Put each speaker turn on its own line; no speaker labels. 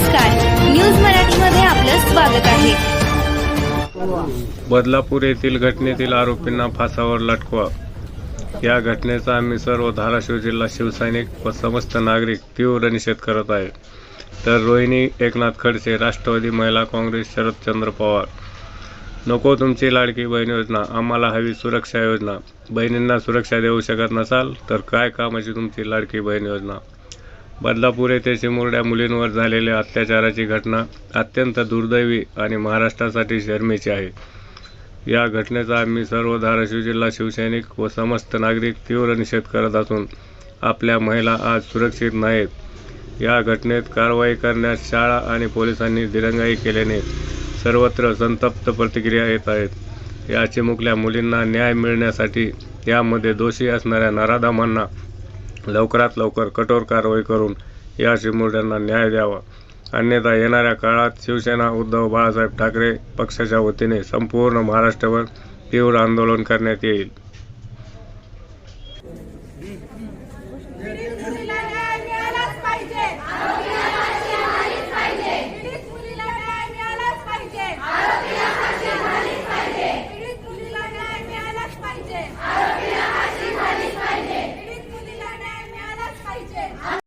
नमस्कार. न्यूज आपलं स्वागत आहे. बदलापूर येथील घटनेतील आरोपींना फासावर लटकवा. या घटनेचा आम्ही सर्व धाराशिव जिल्हा शिवसैनिक व समस्त नागरिक तीव्र निषेध करत आहे. तर रोहिणी एकनाथ खडसे राष्ट्रवादी महिला काँग्रेस शरदचंद्र पवार. नको तुमची लाडकी बहीण योजना आम्हाला हवी सुरक्षा योजना. बहिणींना सुरक्षा देऊ शकत नसाल तर काय कामाची तुमची लाडकी बहीण योजना? बदलापूर येथे चिमुरड्या मुलींवर झालेल्या अत्याचाराची घटना अत्यंत दुर्दैवी आणि महाराष्ट्रासाठी शर्मेची आहे. या घटनेचा आम्ही सर्व धाराशिव जिल्हा शिवसैनिक व समस्त नागरिक तीव्र निषेध करत असून आपल्या महिला आज सुरक्षित नाहीत. या घटनेत कारवाई करण्यास शाळा आणि पोलिसांनी दिरंगाई केल्याने सर्वत्र संतप्त प्रतिक्रिया येत आहेत. या चिमुकल्या मुलींना न्याय मिळण्यासाठी यामध्ये दोषी असणाऱ्या नराधामांना लवकरात लवकर कठोर कारवाई करून या चिमुरड्यांना न्याय द्यावा. अन्यथा येणाऱ्या काळात शिवसेना उद्धव बाळासाहेब ठाकरे पक्षाच्या वतीने संपूर्ण महाराष्ट्रभर तीव्र आंदोलन करण्यात येईल.